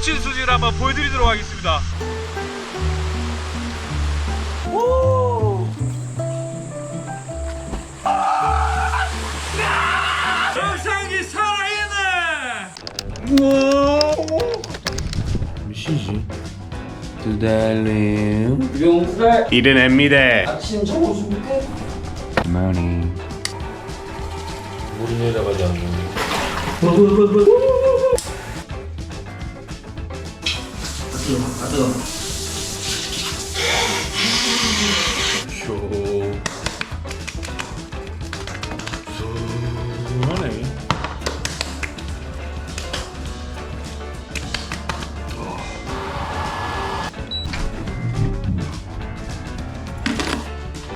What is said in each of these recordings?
미친 수지를 한번 보여드리도록 하겠습니다. 영상이 살아있네. 시지. 두달림 용살 이른 앱니다. 아침 저거 준비해. 머니 물이 내려가지 않는 쇼. 수하네.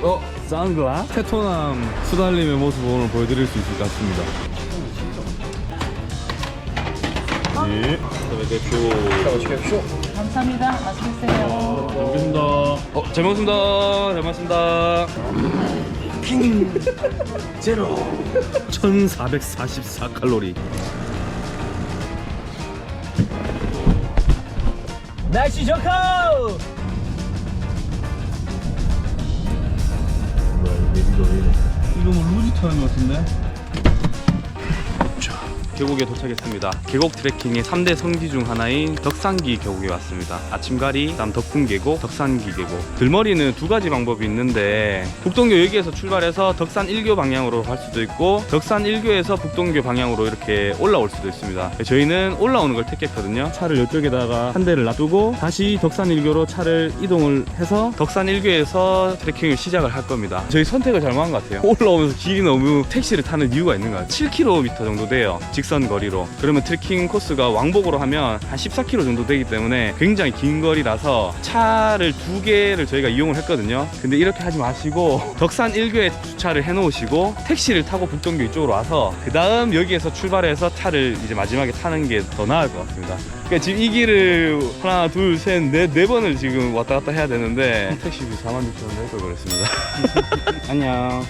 어? 싼 거야? 테토남 수달림의 모습을 오늘 보여드릴 수 있을 것 같습니다 예. 감사합니다. 맛있겠어요. 알겠습니다. 어, 잘 먹습니다 잘 먹습니다 킹 제로 1444 칼로리 날씨 좋고 이름은 루지 타는 것 같은데? 계곡에 도착했습니다. 계곡 트레킹의 3대 성지 중 하나인 덕산기 계곡에 왔습니다. 아침가리, 그다음 덕풍 계곡, 덕산기 계곡. 들머리는 두 가지 방법이 있는데 북동교 여기에서 출발해서 덕산 1교 방향으로 갈 수도 있고 덕산 1교에서 북동교 방향으로 이렇게 올라올 수도 있습니다. 저희는 올라오는 걸 택했거든요. 차를 이쪽에다가 한 대를 놔두고 다시 덕산 1교로 차를 이동을 해서 덕산 1교에서 트레킹을 시작을 할 겁니다. 저희 선택을 잘못한 것 같아요. 올라오면서 길이 너무 택시를 타는 이유가 있는 것 같아요. 7km 정도 돼요. 직선 거리로. 그러면 트레킹 코스가 왕복으로 하면 한 14km 정도 되기 때문에 굉장히 긴 거리라서 차를 두 개를 저희가 이용을 했거든요. 근데 이렇게 하지 마시고 덕산 1교에 주차를 해 놓으시고 택시를 타고 북동교 이쪽으로 와서 그 다음 여기에서 출발해서 차를 이제 마지막에 타는 게 더 나을 것 같습니다. 그러니까 지금 이 길을 하나, 둘, 셋, 넷, 네 번을 지금 왔다 갔다 해야 되는데 택시비 4만 6천 원 낼걸 그랬습니다. 안녕.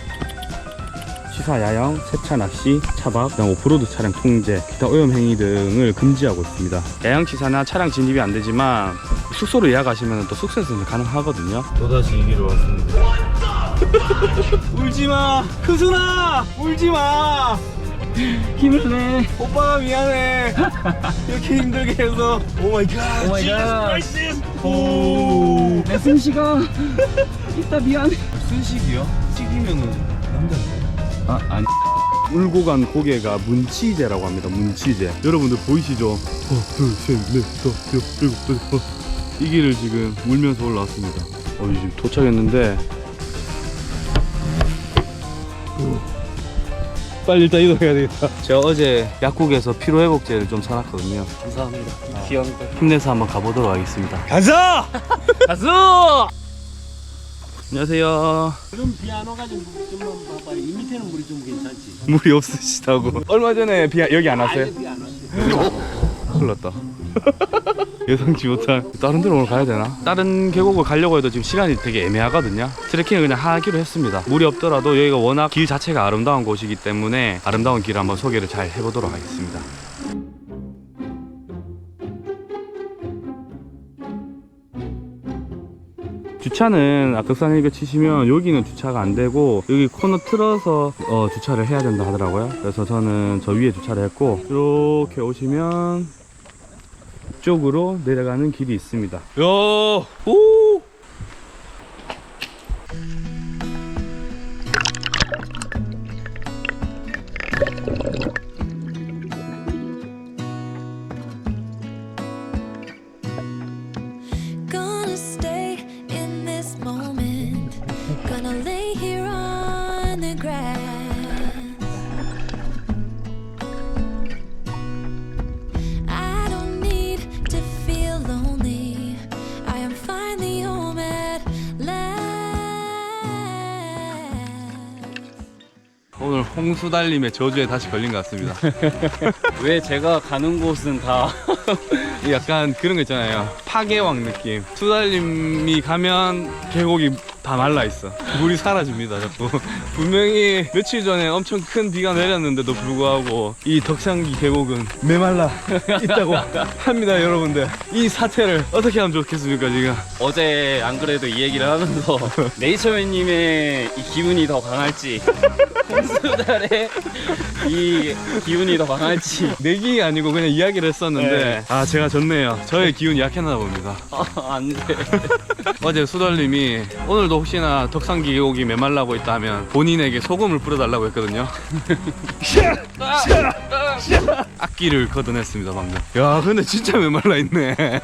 시사 야영, 세차 낚시, 차박, 그다음 오프로드 차량 통제, 기타 오염 행위 등을 금지하고 있습니다. 야영 치사나 차량 진입이 안 되지만 숙소를 예약하시면 또 숙소에서는 가능하거든요. 또다시 이 길을 왔습니다. 울지 마, 크순아, 울지 마. 힘을 내 오빠가 미안해. 이렇게 힘들게 해서. 오 마이 갓. 오 마이 갓 오. 내 승시가 이따 미안해 순식이요? 남자인데. 아 아니. 울고 간 고개가 문치제라고 합니다. 문치제. 여러분들 보이시죠? 하나, 둘, 셋, 넷, 다섯, 여섯, 일곱, 여덟, 어. 이 길을 지금 울면서 올라왔습니다. 어, 지금 도착했는데. 빨리 일단 이동해야 되겠다. 제가 어제 약국에서 피로회복제를 좀 사놨거든요. 감사합니다 귀여운 거 힘내서 한번 가보도록 하겠습니다. 가자! 가수 안녕하세요. 그럼 비안 와가지고 좀만 봐봐 이 밑에는 물이 좀 괜찮지 물이 없으시다고. 얼마 전에 비 여기 안 왔어요? 비안 왔어 큰일 났다. 예상치 못한 다른 데로 오늘 가야 되나? 다른 계곡을 가려고 해도 지금 시간이 되게 애매하거든요. 트레킹을 그냥 하기로 했습니다. 물이 없더라도 여기가 워낙 길 자체가 아름다운 곳이기 때문에 아름다운 길을 한번 소개를 잘 해보도록 하겠습니다. 주차는 악덕산 일교 치시면 여기는 주차가 안 되고 여기 코너 틀어서 어, 주차를 해야 된다 하더라고요. 그래서 저는 저 위에 주차를 했고 이렇게 오시면 이쪽으로 내려가는 길이 있습니다. 야, 오! 홍수달님의 저주에 다시 걸린 것 같습니다. 왜 제가 가는 곳은 다 약간 그런 거 있잖아요. 파괴왕 느낌. 수달님이 가면 계곡이 다 말라 있어. 물이 사라집니다. 자꾸 분명히 며칠 전에 엄청 큰 비가 내렸는데도 불구하고 이 덕산기 계곡은 메말라 있다고 합니다, 여러분들. 이 사태를 어떻게 하면 좋겠습니까, 지금? 어제 안 그래도 이 얘기를 하면서 네이처맨님의 이 기운이 더 강할지 홍수달의 이 기운이 더 강할지 내기 아니고 그냥 이야기를 했었는데 아 제가 졌네요. 저의 기운이 약했나 봅니다. 아, 안 돼. 어제 수달님이 오늘도 혹시나 덕산기 계곡이 메말라고 있다면 본인에게 소금을 뿌려달라고 했거든요. 악기를 걷어냈습니다 방금. 야 근데 진짜 메말라 있네.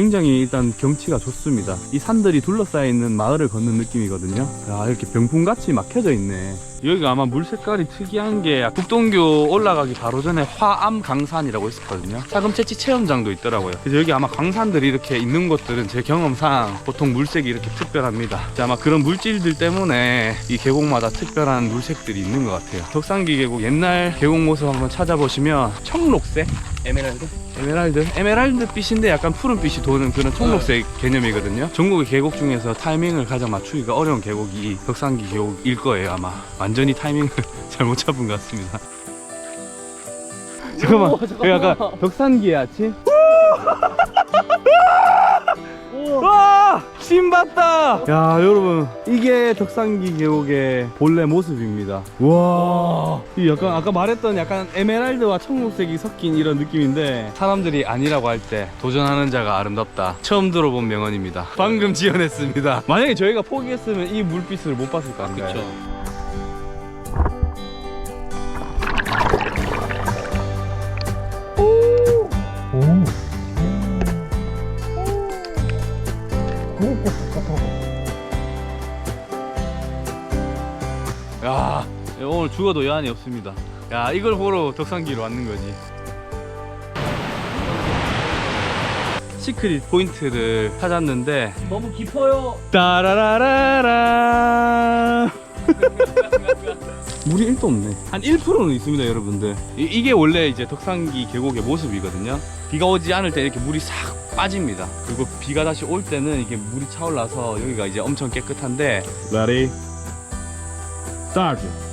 굉장히 일단 경치가 좋습니다. 이 산들이 둘러싸여 있는 마을을 걷는 느낌이거든요. 야, 이렇게 병풍같이 막혀져 있네. 여기가 아마 물 색깔이 특이한 게 북동교 올라가기 바로 전에 화암 강산이라고 있었거든요. 사금채취 체험장도 있더라고요. 그래서 여기 아마 강산들이 이렇게 있는 곳들은 제 경험상 보통 물색이 이렇게 특별합니다. 아마 그런 물질들 때문에 이 계곡마다 특별한 물색들이 있는 것 같아요. 덕산기 계곡 옛날 계곡 모습 한번 찾아보시면 청록색 에메랄드? 에메랄드? 에메랄드 빛인데 약간 푸른 빛이 도는 그런 청록색 개념이거든요. 전국의 계곡 중에서 타이밍을 가장 맞추기가 어려운 계곡이 덕산기 계곡일 거예요 아마. 완전히 타이밍을 잘못 잡은 것 같습니다. 잠깐만, 여기 약간 덕산기의 아침? 와! 신 봤다! 야, 여러분. 이게 덕산기 계곡의 본래 모습입니다. 와! 이 약간, 아까 말했던 약간 에메랄드와 청록색이 섞인 이런 느낌인데, 사람들이 아니라고 할 때 도전하는 자가 아름답다. 처음 들어본 명언입니다. 방금 지어냈습니다. 만약에 저희가 포기했으면 이 물빛을 못 봤을 거 아닌가요? 그쵸. 오늘 죽어도 여한이 없습니다. 야, 이걸 보러 덕산기로 왔는 거지. 시크릿 포인트를 찾았는데 너무 깊어요. 따라라라라 물이 1도 없네 한 1%는 있습니다 여러분들 이, 게 원래 이제 덕산기 계곡의 모습이거든요 비가 오지 않을 때 이렇게 물이 싹 빠집니다 그리고 비가 다시 올 때는 이게 물이 차올라서 여기가 이제 엄청 깨끗한데 Ready? Start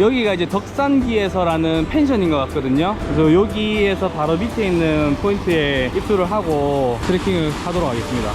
여기가 이제 덕산기에서라는 펜션인 것 같거든요. 그래서 여기에서 바로 밑에 있는 포인트에 입수를 하고 트레킹을 하도록 하겠습니다.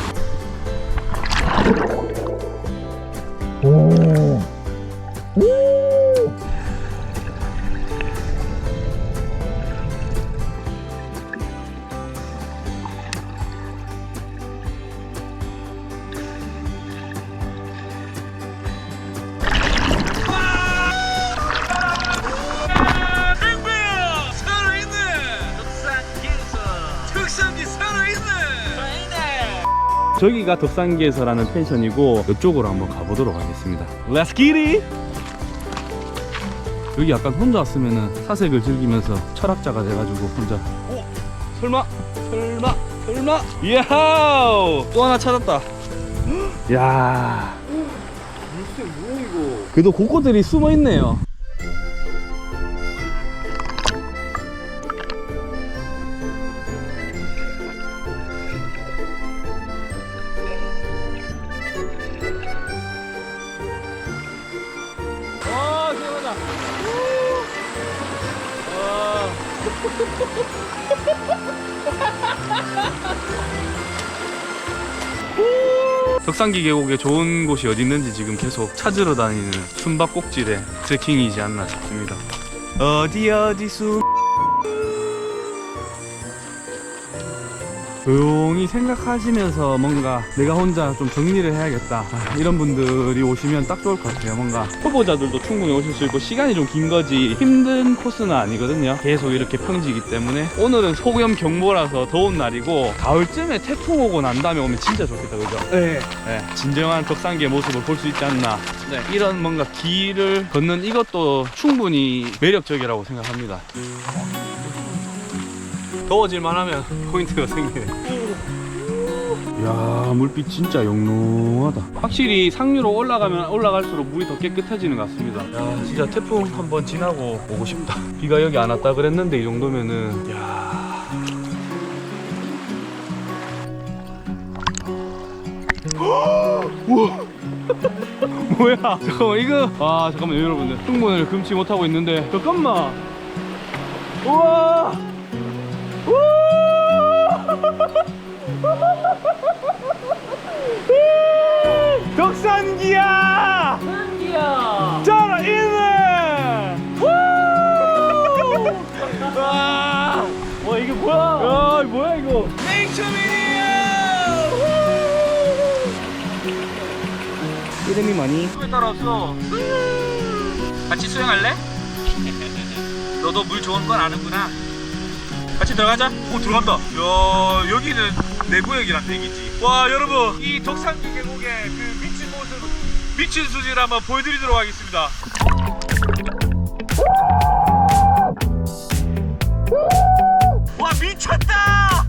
저기가 덕산기에서라는 펜션이고 이쪽으로 한번 가보도록 하겠습니다. Let's get it! 여기 약간 혼자 왔으면은 사색을 즐기면서 철학자가 돼가지고 혼자 오! 설마? 설마? 설마? 이야우! 또 하나 찾았다. 야. 물새 뭐야 이거? 그래도 곳곳들이 숨어 있네요. 덕산기 계곡에 좋은 곳이 어디 있는지 지금 계속 찾으러 다니는 숨바꼭질의 트레킹이지 않나 싶습니다. 어디 어디 숨 조용히 생각하시면서 뭔가 내가 혼자 좀 정리를 해야겠다. 아, 이런 분들이 오시면 딱 좋을 것 같아요 뭔가. 초보자들도 충분히 오실 수 있고 시간이 좀 긴 거지 힘든 코스는 아니거든요. 계속 이렇게 평지이기 때문에 오늘은 소염 경보라서 더운 날이고 가을쯤에 태풍 오고 난 다음에 오면 진짜 좋겠다 그죠? 네, 진정한 덕산기의 모습을 볼 수 있지 않나. 네. 이런 뭔가 길을 걷는 이것도 충분히 매력적이라고 생각합니다 더워질만 하면 포인트가 생기네. 야 물빛 진짜 영롱하다. 확실히 상류로 올라가면 올라갈수록 물이 더 깨끗해지는 것 같습니다. 야 진짜 태풍 한번 지나고 오고 싶다. 비가 여기 안 왔다 그랬는데 이 정도면은. 야. 우와 뭐야? 잠깐만 이거. 아 잠깐만 여러분들. 흥분을 금치 못하고 있는데. 잠깐만. 우와 덕산기야! 덕산기야! 잘 있네! 와! 와 이게 뭐야? 야 뭐야 이거? 네이처민이야! 이름이 많이? 수에 따라왔어. 같이 수영할래? 너도 물 좋은 건 아는구나. 같이 들어가자. 오 들어간다. 야 여기는 내구역이란 얘기지. 와 여러분 이 덕산기 계곡의 그 미친 모습 미친 수지를 한번 보여드리도록 하겠습니다. 와 미쳤다.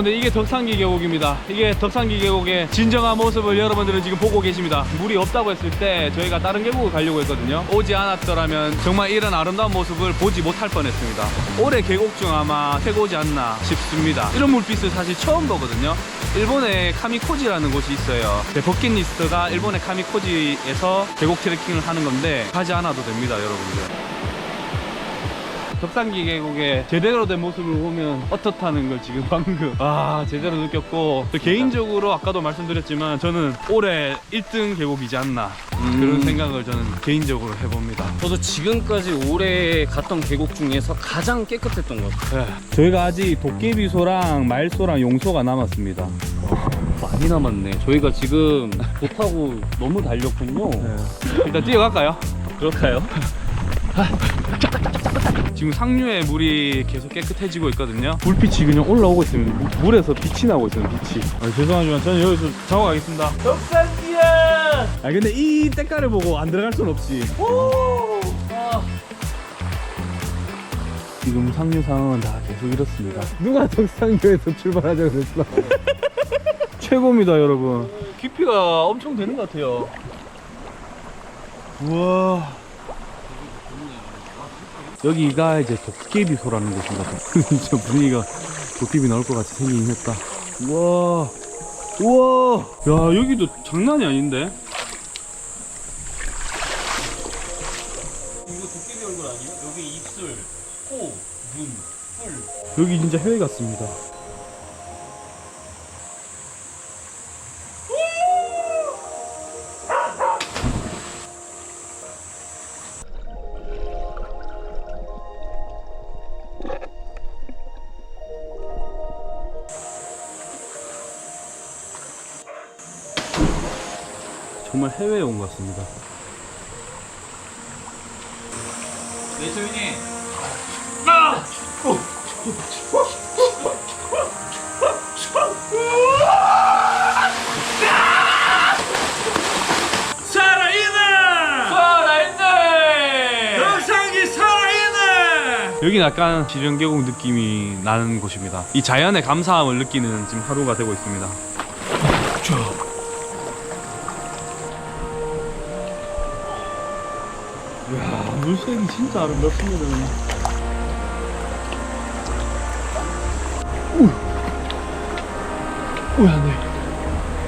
여러분들 이게 덕산기 계곡입니다. 이게 덕산기 계곡의 진정한 모습을 여러분들은 지금 보고 계십니다. 물이 없다고 했을 때 저희가 다른 계곡을 가려고 했거든요. 오지 않았더라면 정말 이런 아름다운 모습을 보지 못할 뻔했습니다. 올해 계곡 중 아마 최고지 않나 싶습니다. 이런 물빛을 사실 처음 보거든요. 일본에 카미코지라는 곳이 있어요. 네, 버킷리스트가 일본의 카미코지에서 계곡 트레킹을 하는 건데 가지 않아도 됩니다, 여러분들. 덕산기 계곡의 제대로 된 모습을 보면 어떻다는 걸 지금 방금 아 제대로 느꼈고 또 개인적으로 아까도 말씀드렸지만 저는 올해 1등 계곡이지 않나 그런 생각을 저는 개인적으로 해봅니다 저도 지금까지 올해 갔던 계곡 중에서 가장 깨끗했던 것 같아요. 네. 저희가 아직 도깨비소랑 말소랑 용소가 남았습니다 많이 남았네. 저희가 지금 좋다고 너무 달렸군요. 일단 뛰어갈까요? 그럴까요? 지금 상류에 물이 계속 깨끗해지고 있거든요. 불빛이 그냥 올라오고 있습니다. 무- 물에서 빛이 나고 있어요, 빛이. 아, 죄송하지만 저는 여기서 자고 가겠습니다. 아, 근데 이 때깔을 보고 안 들어갈 순 없지. 지금 상류 상황은 다 계속 이렇습니다. 누가 덕산교에서 출발하자고 그랬어? 최고입니다, 여러분. 깊이가 엄청 되는 것 같아요. 우와. 여기가 이제 도깨비소라는 곳인가 봐. 진짜 분위기가 도깨비 나올 것 같이 생기긴 했다. 우와. 우와. 야, 여기도 장난이 아닌데? 이거 도깨비 얼굴 아니에요? 여기 입술, 코, 눈, 뿔. 여기 진짜 해외 같습니다. 정말 해외에 온 것 같습니다. 네, 저희님. 여기는 약간 지령계곡 느낌이 나는 곳입니다. 이 자연의 감사함을 느끼는 지금 하루가 되고 있습니다. 이야, 물색이 진짜 아름답습니다. 우! 우야, 네.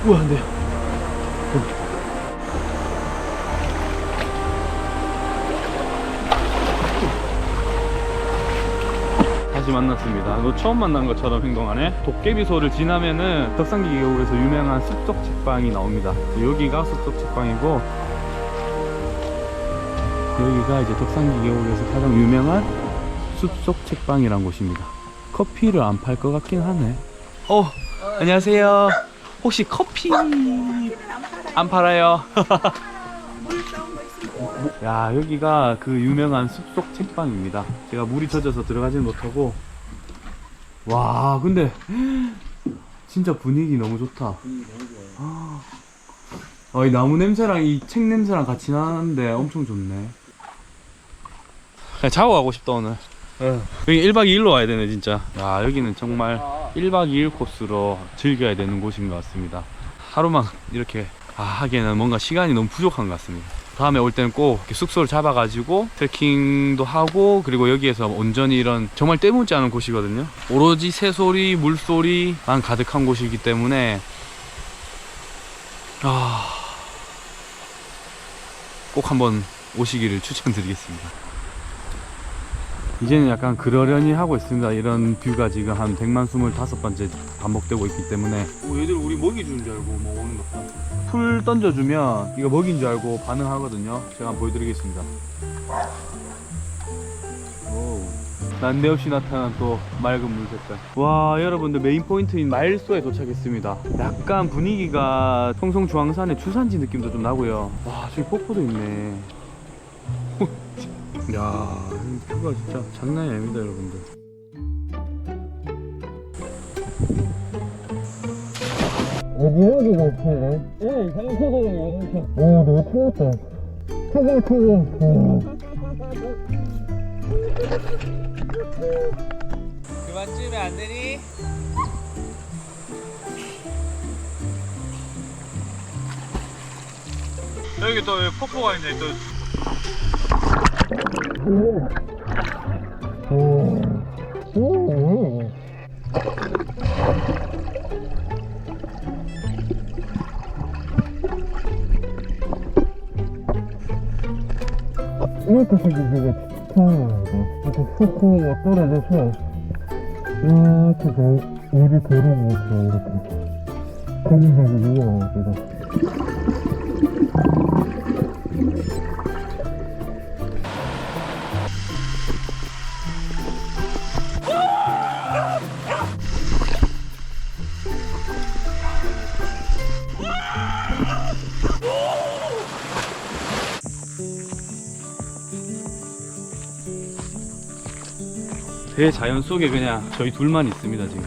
우야, 네. 다시 만났습니다. 너 처음 만난 것처럼 행동하네. 도깨비소를 지나면은 덕산기 계곡에서 유명한 숲적 책방이 나옵니다. 여기가 숲적 책방이고 여기가 이제 덕산기 계곡에서 가장 유명한 숲속 책방이란 곳입니다. 커피를 안 팔 것 같긴 하네. 어, 안녕하세요. 혹시 커피 안 팔아요? 야 여기가 그 유명한 숲속 책방입니다 제가 물이 젖어서 들어가지는 못하고 와 근데 진짜 분위기 너무 좋다 아, 어, 이 나무 냄새랑 이 책 냄새랑 같이 나는데 엄청 좋네 그냥 자고 가고 싶다 오늘. 여기 1박 2일로 와야 되네 진짜. 야 여기는 정말 1박 2일 코스로 즐겨야 되는 곳인 것 같습니다. 하루만 이렇게 아, 하기에는 뭔가 시간이 너무 부족한 것 같습니다. 다음에 올 때는 꼭 이렇게 숙소를 잡아가지고 트레킹도 하고 그리고 여기에서 온전히 이런 정말 때묻지 않은 곳이거든요. 오로지 새소리 물소리만 가득한 곳이기 때문에 아... 꼭 한번 오시기를 추천드리겠습니다 이제는 약간 그러려니 하고 있습니다 이런 뷰가 지금 한 100만 25번째 반복되고 있기 때문에 오, 얘들 우리 먹이 주는 줄 알고 뭐 오는 것 같다 풀 던져주면 이거 먹인 줄 알고 반응하거든요. 제가 한번 보여드리겠습니다. 오, 난데없이 나타난 또 맑은 물 색깔. 와, 여러분들 메인 포인트인 마일소에 도착했습니다. 약간 분위기가 청송 중앙산의 주산지 느낌도 좀 나고요. 와, 저기 폭포도 있네. 야, 이 뷰가 진짜 장난이 아닙니다, 여러분들. 그만 찌면 안 되니? 여기 또 폭포가 있네 또. 이렇게 생기기가 좋다. 이렇게 후후가 떨어져서 이렇게 그 물이 들어오고 이렇게 거기서 위험하거든. 대자연 속에 그냥 저희 둘만 있습니다 지금.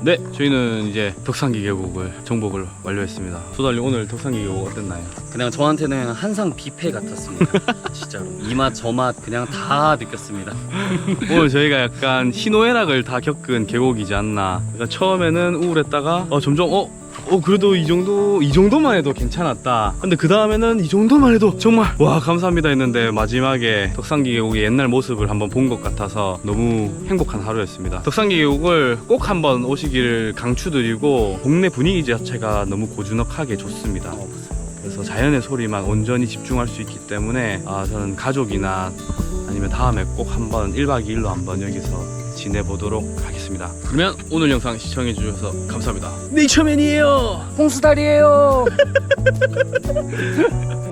네, 저희는 이제 덕산기 계곡을 정복을 완료했습니다. 소달님 오늘 덕산기 계곡 어땠나요? 그냥 저한테는 한상 뷔페 같았습니다. 진짜로 이맛 저맛 그냥 다 느꼈습니다. 오늘 저희가 약간 희노애락을 다 겪은 계곡이지 않나. 그러니까 처음에는 우울했다가 어, 점점 어. 어 그래도 이 정도 이 정도만 해도 괜찮았다. 근데 그 다음에는 이 정도만 해도 정말 와 감사합니다 했는데 마지막에 덕산기 계곡의 옛날 모습을 한번 본 것 같아서 너무 행복한 하루였습니다. 덕산기 계곡을 꼭 한번 오시기를 강추드리고 동네 분위기 자체가 너무 고즈넉하게 좋습니다. 그래서 자연의 소리만 온전히 집중할 수 있기 때문에 아, 저는 가족이나 아니면 다음에 꼭 한번 1박 2일로 한번 여기서 지내보도록 하겠습니다. 그러면 오늘 영상 시청해 주셔서 감사합니다. 네이처맨이에요! 홍수다리예요.